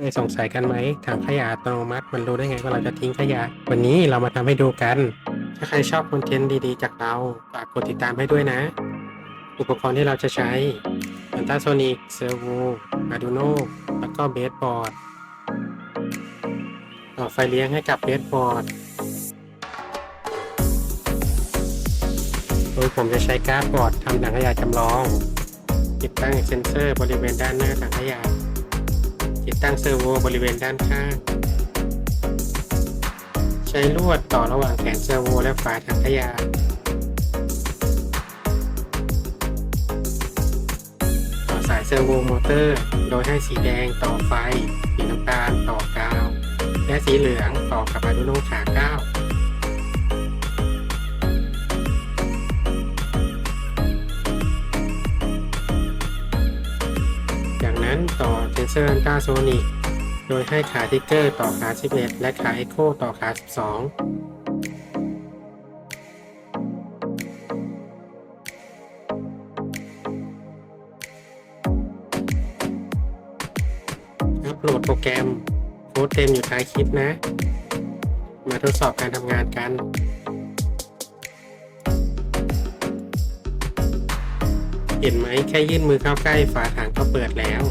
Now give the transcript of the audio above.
เคยสงสัยกันไหมถังขยะอัตโนมัติมันรู้ได้ไงว่าเราจะทิ้งขยะ วันนี้เรามาทำให้ดูกัน ถ้าใครชอบคอนเทนต์ดีๆ จากเราฝากกดติดตามให้ด้วยนะ อุปกรณ์ที่เราจะใช้ Panasonic Servo Arduino แล้วก็เบสบอร์ดต่อไฟเลี้ยงให้กับเบสบอร์ดโดยผมจะใช้การ์ดบอร์ดทำถังขยะจำลอง ติดตั้งเซ็นเซอร์บริเวณด้านหน้าถังขยะ ติดตั้งเซอร์โวบริเวณด้านข้าง ใช้ลวดต่อระหว่างแขนเซอร์โวและฝาถังขยะต่อสายเซอร์โวมอเตอร์ โดยให้สีแดงต่อไฟ สีน้ำตาลต่อกาว และสีเหลืองต่อกับอะดูโนขาเก้า นั้นต่อเซนเซอร์อันตราโซนิโดยให้ขาทิกเกอร์ต่อขา 11 และขาเอ็กโคต่อขา 12อัปโหลดโปรแกรม โค้ดเต็มอยู่ท้ายคลิปนะ มาทดสอบการทำงานกัน เห็นไหมแค่ยื่นมือเข้าใกล้ฝาถังก็เปิดแล้ว